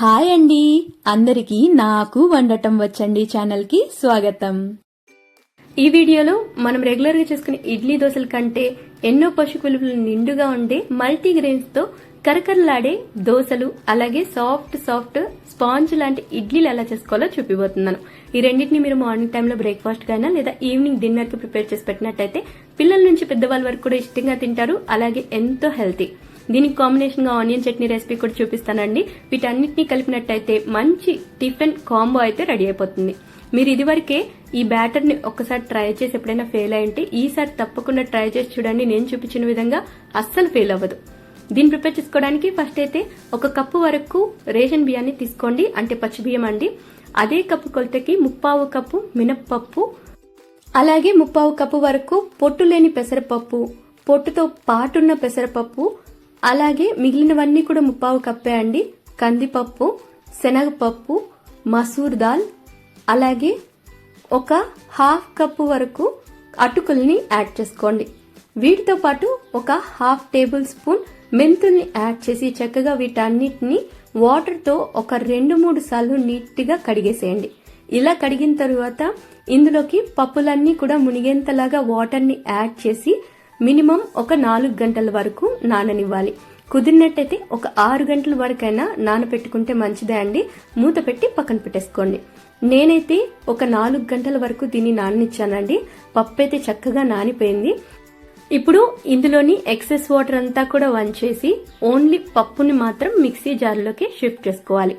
Hi అండి. అందరికీ నాకు వండటం వచ్చండి ఛానల్కి స్వాగతం. ఈ వీడియోలో మనం రెగ్యులర్గా చేసుకునే ఇడ్లీ దోశల కంటే ఎన్నో పోషక నిండుగా ఉండే మల్టీగ్రెయిన్స్తో కరకరలాడే దోశలు అలాగే సాఫ్ట్ సాఫ్ట్ స్పాంజ్ లాంటి ఇడ్లీలు ఎలా చేసుకోవాలో చూపిపోతున్నాను ఈ రెండింటిని మీరు మార్నింగ్ టైంలో బ్రేక్ఫాస్ట్ గానా లేదా ఈవినింగ్ డిన్నర్కి ప్రిపేర్ చేసి పెట్టినట్టయితే పిల్లల నుంచి పెద్దవాళ్ళ వరకు కూడా ఇష్టంగా తింటారు అలాగే ఎంతో హెల్తీ. దీనికి కాంబినేషన్గా ఆనియన్ చట్నీ రెసిపీ కూడా చూపిస్తానండి. వీటన్నిటిని కలిపినట్టయితే మంచి టిఫిన్ కాంబో అయితే రెడీ అయిపోతుంది. మీరు ఇదివరకే ఈ బ్యాటర్ని ఒక్కసారి ట్రై చేసి ఎప్పుడైనా ఫెయిల్ అయింటే ఈసారి తప్పకుండా ట్రై చేసి చూడండి. నేను చూపించిన విధంగా అస్సలు ఫెయిల్ అవ్వదు. దీన్ని ప్రిపేర్ చేసుకోవడానికి ఫస్ట్ అయితే ఒక కప్పు వరకు రేషన్ బియ్యాన్ని తీసుకోండి. అంటే పచ్చి బియ్యం అండి. అదే కప్పు కొలతకి ముప్పావు కప్పు మినప్పప్పు అలాగే ముప్పావు కప్పు వరకు పొట్టు లేని పెసరపప్పు పొట్టుతో పాటున్న పెసరపప్పు అలాగే మిగిలినవన్నీ కూడా ముప్పావు కప్పే అండి. కందిపప్పు శనగపప్పు మసూర్ దాల్ అలాగే ఒక హాఫ్ కప్పు వరకు అటుకుల్ని యాడ్ చేసుకోండి. వీటితో పాటు ఒక హాఫ్ టేబుల్ స్పూన్ మెంతుల్ని యాడ్ చేసి చక్కగా వీటన్నిటిని వాటర్తో ఒక రెండు మూడు సార్లు నీట్గా కడిగేసేయండి. ఇలా కడిగిన తరువాత ఇందులోకి పప్పులన్నీ కూడా మునిగేంతలాగా వాటర్ని యాడ్ చేసి మినిమం ఒక నాలుగు గంటల వరకు నాననివ్వాలి. కుదిరినట్టయితే ఒక ఆరు గంటల వరకైనా నానపెట్టుకుంటే మంచిదే అండి. మూత పెట్టి పక్కన పెట్టేసుకోండి. నేనైతే ఒక నాలుగు గంటల వరకు దీన్ని నాననిచ్చానండి. పప్పు అయితే చక్కగా నానిపోయింది. ఇప్పుడు ఇందులోని ఎక్సెస్ వాటర్ అంతా కూడా వంచేసి ఓన్లీ పప్పుని మాత్రం మిక్సీ జార్లోకి షిఫ్ట్ చేసుకోవాలి.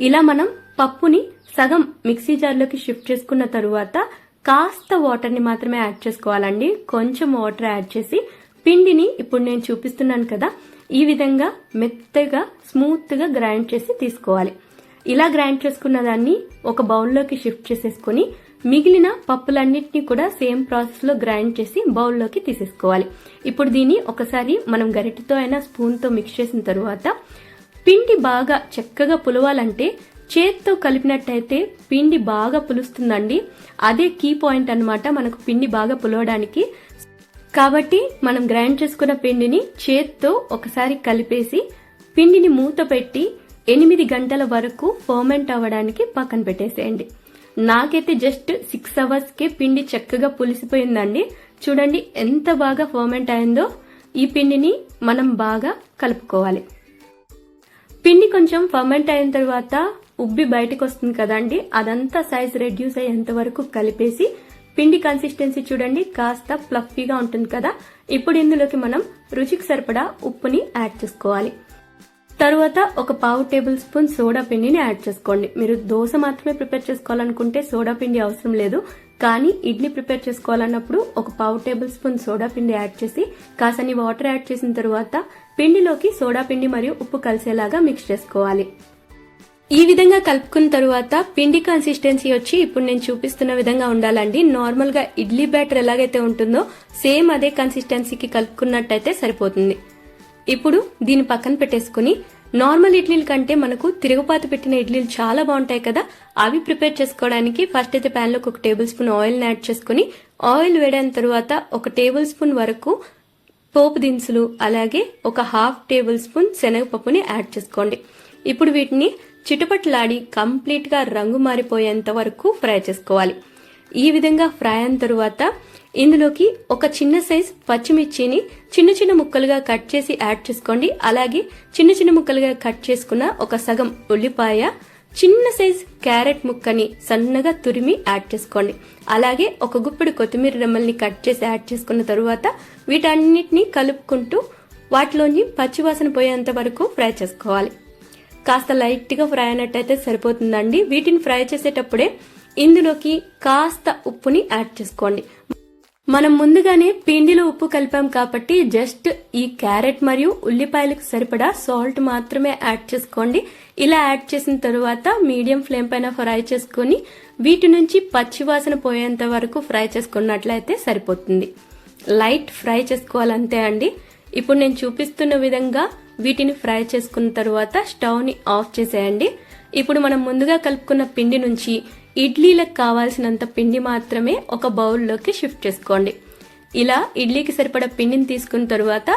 ఇలా మనం పప్పుని సగం మిక్సీ జార్లోకి షిఫ్ట్ చేసుకున్న తరువాత కాస్త వాటర్ని మాత్రమే యాడ్ చేసుకోవాలండి. కొంచెం వాటర్ యాడ్ చేసి పిండిని ఇప్పుడు నేను చూపిస్తున్నాను కదా ఈ విధంగా మెత్తగా స్మూత్గా గ్రైండ్ చేసి తీసుకోవాలి. ఇలా గ్రైండ్ చేసుకున్న దాన్ని ఒక బౌల్లోకి షిఫ్ట్ చేసేసుకొని మిగిలిన పప్పులన్నిటినీ కూడా సేమ్ ప్రాసెస్లో గ్రైండ్ చేసి బౌల్లోకి తీసేసుకోవాలి. ఇప్పుడు దీన్ని ఒకసారి మనం గరిటెతో అయినా స్పూన్తో మిక్స్ చేసిన తరువాత పిండి బాగా చక్కగా పులవాలంటే చేత్తో కలిపినట్టయితే పిండి బాగా పులుస్తుందండి. అదే కీ పాయింట్ అనమాట మనకు పిండి బాగా పులవడానికి. కాబట్టి మనం గ్రైండ్ చేసుకున్న పిండిని చేత్తో ఒకసారి కలిపేసి పిండిని మూత పెట్టి ఎనిమిది గంటల వరకు ఫర్మెంట్ అవ్వడానికి పక్కన పెట్టేసేయండి. నాకైతే జస్ట్ సిక్స్ అవర్స్కే పిండి చక్కగా పులిసిపోయిందండి. చూడండి ఎంత బాగా ఫర్మెంట్ అయిందో. ఈ పిండిని మనం బాగా కలుపుకోవాలి. పిండి కొంచెం ఫర్మెంట్ అయిన తర్వాత ఉబ్బి బయటకు వస్తుంది కదండి. అదంతా సైజ్ రెడ్యూస్ అయ్యేంత వరకు కలిపేసి పిండి కన్సిస్టెన్సీ చూడండి. కాస్త ఫ్లఫీగా ఉంటుంది కదా. ఇప్పుడు ఇందులోకి మనం రుచికి సరిపడా ఉప్పుని యాడ్ చేసుకోవాలి. తరువాత ఒక పావు టేబుల్ స్పూన్ సోడా పిండిని యాడ్ చేసుకోండి. మీరు దోశ మాత్రమే ప్రిపేర్ చేసుకోవాలనుకుంటే సోడా పిండి అవసరం లేదు. కానీ ఇడ్లీ ప్రిపేర్ చేసుకోవాలన్నప్పుడు ఒక పావు టేబుల్ స్పూన్ సోడా పిండి యాడ్ చేసి కాసని వాటర్ యాడ్ చేసిన తరువాత పిండిలోకి సోడా పిండి మరియు ఉప్పు కలిసేలాగా మిక్స్ చేసుకోవాలి. ఈ విధంగా కలుపుకున్న తరువాత పిండి కన్సిస్టెన్సీ వచ్చి ఇప్పుడు నేను చూపిస్తున్న విధంగా ఉండాలండి. నార్మల్గా ఇడ్లీ బ్యాటర్ ఎలాగైతే ఉంటుందో సేమ్ అదే కన్సిస్టెన్సీకి కలుపుకున్నట్టయితే సరిపోతుంది. ఇప్పుడు దీన్ని పక్కన పెట్టేసుకుని నార్మల్ ఇడ్లీల కంటే మనకు తిరుగుపాత పెట్టిన ఇడ్లీలు చాలా బాగుంటాయి కదా అవి ప్రిపేర్ చేసుకోవడానికి ఫస్ట్ అయితే ప్యాన్లోకి ఒక టేబుల్ స్పూన్ ఆయిల్ యాడ్ చేసుకుని ఆయిల్ వేడైన తర్వాత ఒక టేబుల్ స్పూన్ వరకు పోపు దినుసులు అలాగే ఒక హాఫ్ టేబుల్ స్పూన్ శనగపప్పుని యాడ్ చేసుకోండి. ఇప్పుడు వీటిని చిటుపట్లాడి కంప్లీట్గా రంగు మారిపోయేంత వరకు ఫ్రై చేసుకోవాలి. ఈ విధంగా ఫ్రై అయిన తరువాత ఇందులోకి ఒక చిన్న సైజ్ పచ్చిమిర్చిని చిన్న చిన్న ముక్కలుగా కట్ చేసి యాడ్ చేసుకోండి. అలాగే చిన్న చిన్న ముక్కలుగా కట్ చేసుకున్న ఒక సగం ఉల్లిపాయ చిన్న సైజ్ క్యారెట్ ముక్కని సన్నగా తురిమి యాడ్ చేసుకోండి. అలాగే ఒక గుప్పెడు కొత్తిమీర రెమ్మల్ని కట్ చేసి యాడ్ చేసుకున్న తరువాత వీటన్నిటిని కలుపుకుంటూ వాటిలోని పచ్చివాసన పోయేంత వరకు ఫ్రై చేసుకోవాలి. కాస్త లైట్గా ఫ్రై అయినట్టయితే సరిపోతుందండి. వీటిని ఫ్రై చేసేటప్పుడే ఇందులోకి కాస్త ఉప్పుని యాడ్ చేసుకోండి. మనం ముందుగానే పిండిలో ఉప్పు కలిపాం కాబట్టి జస్ట్ ఈ క్యారెట్ మరియు ఉల్లిపాయలకు సరిపడా సాల్ట్ మాత్రమే యాడ్ చేసుకోండి. ఇలా యాడ్ చేసిన తరువాత మీడియం ఫ్లేమ్ పైన ఫ్రై చేసుకుని వీటి నుంచి పచ్చివాసన పోయేంత వరకు ఫ్రై చేసుకున్నట్లయితే సరిపోతుంది. లైట్ ఫ్రై చేసుకోవాలంతే అండి. ఇప్పుడు నేను చూపిస్తున్న విధంగా వీటిని ఫ్రై చేసుకున్న తరువాత స్టవ్ని ఆఫ్ చేసేయండి. ఇప్పుడు మనం ముందుగా కలుపుకున్న పిండి నుంచి ఇడ్లీలకు కావాల్సినంత పిండి మాత్రమే ఒక బౌల్లోకి షిఫ్ట్ చేసుకోండి. ఇలా ఇడ్లీకి సరిపడ పిండిని తీసుకున్న తరువాత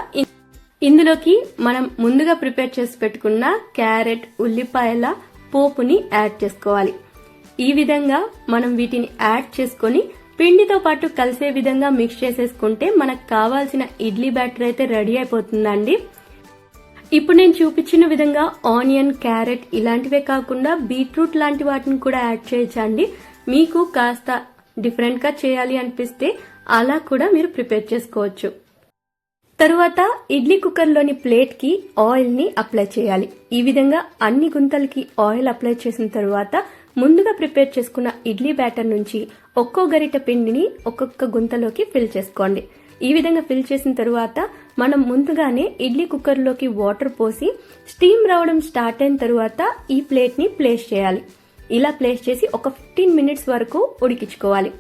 ఇందులోకి మనం ముందుగా ప్రిపేర్ చేసి పెట్టుకున్న క్యారెట్ ఉల్లిపాయల పోపుని యాడ్ చేసుకోవాలి. ఈ విధంగా మనం వీటిని యాడ్ చేసుకొని పిండితో పాటు కలిసే విధంగా మిక్స్ చేసేసుకుంటే మనకు కావాల్సిన ఇడ్లీ బ్యాటర్ అయితే రెడీ అయిపోతుందండి. ఇప్పుడు నేను చూపించిన విధంగా ఆనియన్ క్యారెట్ ఇలాంటివే కాకుండా బీట్రూట్ లాంటి వాటిని కూడా యాడ్ చేయొచ్చండి. మీకు కాస్త డిఫరెంట్గా చేయాలి అనిపిస్తే అలా కూడా మీరు ప్రిపేర్ చేసుకోవచ్చు. తరువాత ఇడ్లీ కుక్కర్లోని ప్లేట్కి ఆయిల్ని అప్లై చేయాలి. ఈ విధంగా అన్ని గుంతలకి ఆయిల్ అప్లై చేసిన తరువాత ముందుగా ప్రిపేర్ చేసుకున్న ఇడ్లీ బ్యాటర్ నుంచి ఒక్కో గరిట పిండిని ఒక్కొక్క గుంతలోకి ఫిల్ చేసుకోండి. ఈ విధంగా ఫిల్ చేసిన తరువాత మనం ముందుగానే ఇడ్లీ కుక్కర్లోకి వాటర్ పోసి స్టీమ్ రావడం స్టార్ట్ అయిన తరువాత ఈ ప్లేట్ని ప్లేస్ చేయాలి. ఇలా ప్లేస్ చేసి ఒక ఫిఫ్టీన్ మినిట్స్ వరకు ఉడికించుకోవాలి.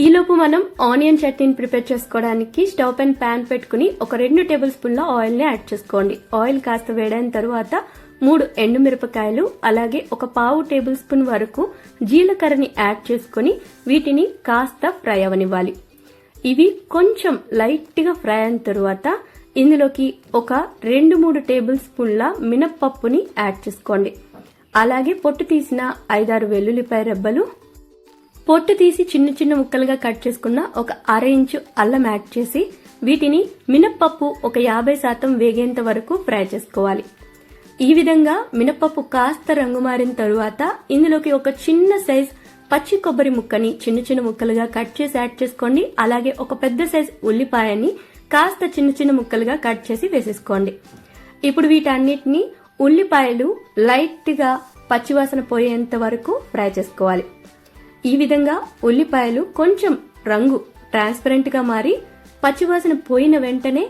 ఈలోపు మనం ఆనియన్ చట్నీని ప్రిపేర్ చేసుకోవడానికి స్టవ్ పైన ప్యాన్ పెట్టుకుని ఒక రెండు టేబుల్ స్పూన్ల ఆయిల్ని యాడ్ చేసుకోండి. ఆయిల్ కాస్త వేడైన తరువాత మూడు ఎండుమిరపకాయలు అలాగే ఒక పావు టేబుల్ స్పూన్ వరకు జీలకర్రని యాడ్ చేసుకుని వీటిని కాస్త ఫ్రై అవనివ్వాలి. ఇవి కొంచెం లైట్గా ఫ్రై అయిన తరువాత ఇందులోకి ఒక రెండు మూడు టేబుల్ స్పూన్ల మినప్పప్పుని యాడ్ చేసుకోండి. అలాగే పొట్టు తీసిన ఐదారు వెల్లుల్లిపాయ రెబ్బలు పొట్టు తీసి చిన్న చిన్న ముక్కలుగా కట్ చేసుకున్న ఒక అర ఇంచు అల్లం యాడ్ చేసి వీటిని మినప్పప్పు ఒక యాభై శాతం వేగేంత వరకు ఫ్రై చేసుకోవాలి. ఈ విధంగా మినప్పప్పు కాస్త రంగు మారిన తరువాత ఇందులోకి ఒక చిన్న సైజ్ పచ్చి కొబ్బరి ముక్కని చిన్న చిన్న ముక్కలుగా కట్ చేసి యాడ్ చేసుకోండి. అలాగే ఒక పెద్ద సైజ్ ఉల్లిపాయని కాస్త చిన్న చిన్న ముక్కలుగా కట్ చేసి వేసేసుకోండి. ఇప్పుడు వీటన్నిటిని ఉల్లిపాయలు లైట్గా పచ్చివాసన పోయేంత వరకు ఫ్రై చేసుకోవాలి. ఈ విధంగా ఉల్లిపాయలు కొంచెం రంగు ట్రాన్స్పరెంట్గా మారి పచ్చివాసన పోయిన వెంటనే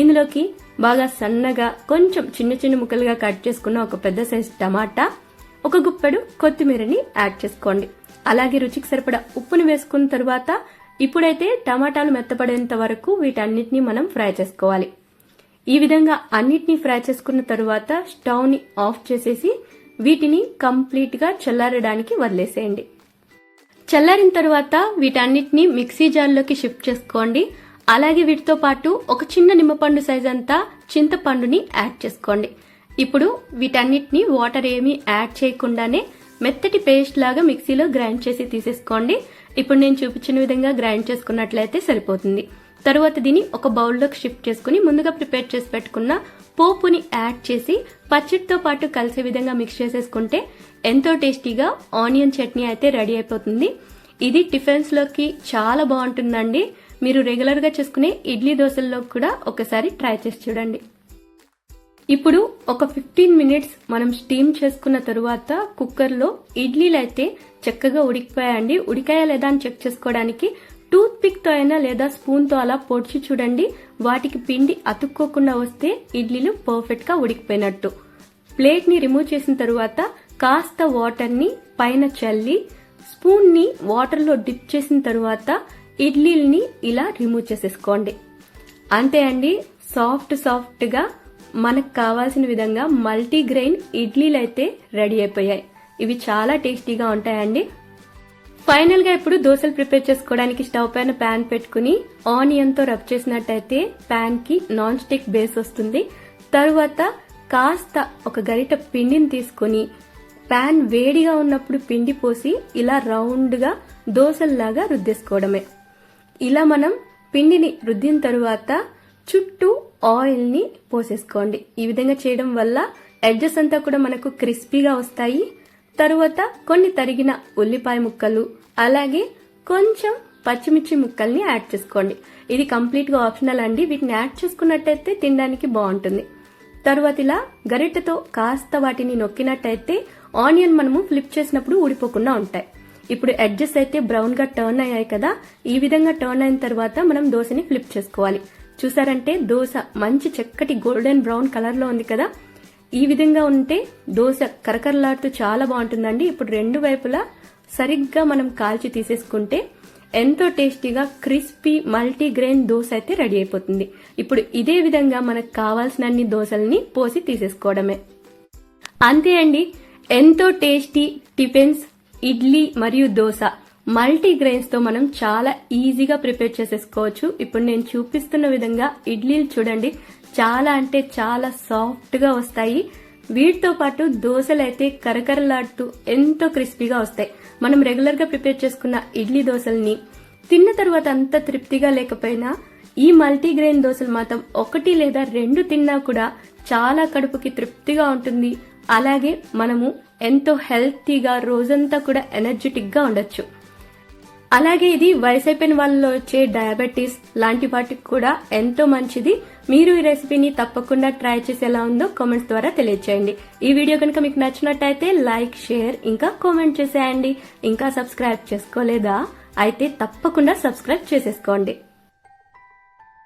ఇందులోకి బాగా సన్నగా కొంచెం చిన్న చిన్న ముక్కలుగా కట్ చేసుకున్న ఒక పెద్ద సైజ్ టమాటా ఒక గుప్పెడు కొత్తిమీరని యాడ్ చేసుకోండి. అలాగే రుచికి సరిపడా ఉప్పుని వేసుకున్న తర్వాత ఇప్పుడైతే టమాటాలు మెత్తపడేంత వరకు వీటన్నిటిని మనం ఫ్రై చేసుకోవాలి. ఈ విధంగా అన్నిటినీ ఫ్రై చేసుకున్న తరువాత స్టవ్ని ఆఫ్ చేసేసి వీటిని కంప్లీట్గా చల్లారడానికి వదిలేసేయండి. చల్లారిన తర్వాత వీటన్నిటిని మిక్సీ జార్లోకి షిఫ్ట్ చేసుకోండి. అలాగే వీటితో పాటు ఒక చిన్న నిమ్మపండు సైజ్ అంతా చింతపండుని యాడ్ చేసుకోండి. ఇప్పుడు వీటన్నిటిని వాటర్ ఏమీ యాడ్ చేయకుండానే మెత్తటి పేస్ట్ లాగా మిక్సీలో గ్రైండ్ చేసి తీసేసుకోండి. ఇప్పుడు నేను చూపించిన విధంగా గ్రైండ్ చేసుకున్నట్లయితే సరిపోతుంది. తర్వాత దీన్ని ఒక బౌల్లోకి షిఫ్ట్ చేసుకుని ముందుగా ప్రిపేర్ చేసి పెట్టుకున్న పోపుని యాడ్ చేసి పచ్చడితో పాటు కలిసే విధంగా మిక్స్ చేసేసుకుంటే ఎంతో టేస్టీగా ఆనియన్ చట్నీ అయితే రెడీ అయిపోతుంది. ఇది టిఫిన్స్లోకి చాలా బాగుంటుందండి. మీరు రెగ్యులర్గా చేసుకునే ఇడ్లీ దోశల్లో కూడా ఒకసారి ట్రై చేసి చూడండి. ఇప్పుడు ఒక ఫిఫ్టీన్ మినిట్స్ మనం స్టీమ్ చేసుకున్న తరువాత కుక్కర్లో ఇడ్లీలు అయితే చక్కగా ఉడికిపోయాయండి. ఉడికాయా లేదా అని చెక్ చేసుకోవడానికి టూత్ పిక్తో అయినా లేదా స్పూన్తో అలా పొడిచి చూడండి. వాటికి పిండి అతుక్కోకుండా వస్తే ఇడ్లీలు పర్ఫెక్ట్గా ఉడికిపోయినట్టు. ప్లేట్ని రిమూవ్ చేసిన తరువాత కాస్త వాటర్ని పైన చల్లి స్పూన్ని వాటర్లో డిప్ చేసిన తరువాత ఇడ్లీల్ని ఇలా రిమూవ్ చేసేసుకోండి. అంతే అండి. సాఫ్ట్ సాఫ్ట్గా మనకు కావాల్సిన విధంగా మల్టీ గ్రెయిన్ ఇడ్లీలు అయితే రెడీ అయిపోయాయి. ఇవి చాలా టేస్టీగా ఉంటాయండి. ఫైనల్గా ఇప్పుడు దోశలు ప్రిపేర్ చేసుకోవడానికి స్టవ్ పైన ప్యాన్ పెట్టుకుని ఆనియన్తో రబ్ చేసినట్టయితే ప్యాన్కి నాన్ స్టిక్ బేస్ వస్తుంది. తరువాత కాస్త ఒక గరిట పిండిని తీసుకుని ప్యాన్ వేడిగా ఉన్నప్పుడు పిండి పోసి ఇలా రౌండ్గా దోశల్లాగా రుద్దేసుకోవడమే. ఇలా మనం పిండిని రుద్దిన తరువాత చుట్టూ ఆయిల్ని పోసేసుకోండి. ఈ విధంగా చేయడం వల్ల ఎడ్జెస్ అంతా కూడా మనకు క్రిస్పీగా వస్తాయి. తరువాత కొన్ని తరిగిన ఉల్లిపాయ ముక్కలు అలాగే కొంచెం పచ్చిమిర్చి ముక్కల్ని యాడ్ చేసుకోండి. ఇది కంప్లీట్గా ఆప్షనల్ అండి. వీటిని యాడ్ చేసుకున్నట్టయితే తినడానికి బాగుంటుంది. తరువాత ఇలా గరిటెతో కాస్త వాటిని నొక్కినట్టయితే ఆనియన్ మనము ఫ్లిప్ చేసినప్పుడు ఊడిపోకుండా ఉంటాయి. ఇప్పుడు ఎడ్జెస్ అయితే బ్రౌన్గా టర్న్ అయ్యాయి కదా. ఈ విధంగా టర్న్ అయిన తర్వాత మనం దోశని ఫ్లిప్ చేసుకోవాలి. చూసారంటే దోశ మంచి చక్కటి గోల్డెన్ బ్రౌన్ కలర్లో ఉంది కదా? ఈ విధంగా ఉంటే దోశ కరకరలాడుతూ చాలా బాగుంటుందండి. ఇప్పుడు రెండు వైపులా సరిగ్గా మనం కాల్చి తీసేసుకుంటే ఎంతో టేస్టీగా క్రిస్పీ మల్టీగ్రెయిన్ దోశ అయితే రెడీ అయిపోతుంది. ఇప్పుడు ఇదే విధంగా మనకు కావాల్సినన్ని దోశల్ని పోసి తీసేసుకోవడమే. అంతే అండి. ఎంతో టేస్టీ టిఫిన్స్ ఇడ్లీ మరియు దోశ. మల్టీగ్రెయిన్స్తో మనం చాలా ఈజీగా ప్రిపేర్ చేసేసుకోవచ్చు. ఇప్పుడు నేను చూపిస్తున్న విధంగా ఇడ్లీలు చూడండి. చాలా అంటే చాలా సాఫ్ట్గా వస్తాయి. వీటితో పాటు దోశలు అయితే కరకరలాడుతూ ఎంతో క్రిస్పీగా వస్తాయి. మనం రెగ్యులర్గా ప్రిపేర్ చేసుకున్న ఇడ్లీ దోశల్ని తిన్న తర్వాత అంత తృప్తిగా లేకపోయినా ఈ మల్టీగ్రెయిన్ దోశలు మాత్రం ఒకటి లేదా రెండు తిన్నా కూడా చాలా కడుపుకి తృప్తిగా ఉంటుంది. అలాగే మనము ఎంతో హెల్తీగా రోజంతా కూడా ఎనర్జెటిక్గా ఉండొచ్చు. అలాగే ఇది వయసు అయిపోయిన వాళ్ళలో వచ్చే డయాబెటీస్ లాంటి వాటికి కూడా ఎంతో మంచిది. మీరు ఈ రెసిపీని తప్పకుండా ట్రై చేసి ఎలా ఉందో కామెంట్స్ ద్వారా తెలియచేయండి. ఈ వీడియో కనుక మీకు నచ్చినట్టయితే లైక్ షేర్ ఇంకా కామెంట్ చేసేయండి. ఇంకా సబ్స్క్రైబ్ చేసుకోలేదా? అయితే తప్పకుండా సబ్స్క్రైబ్ చేసేసుకోండి.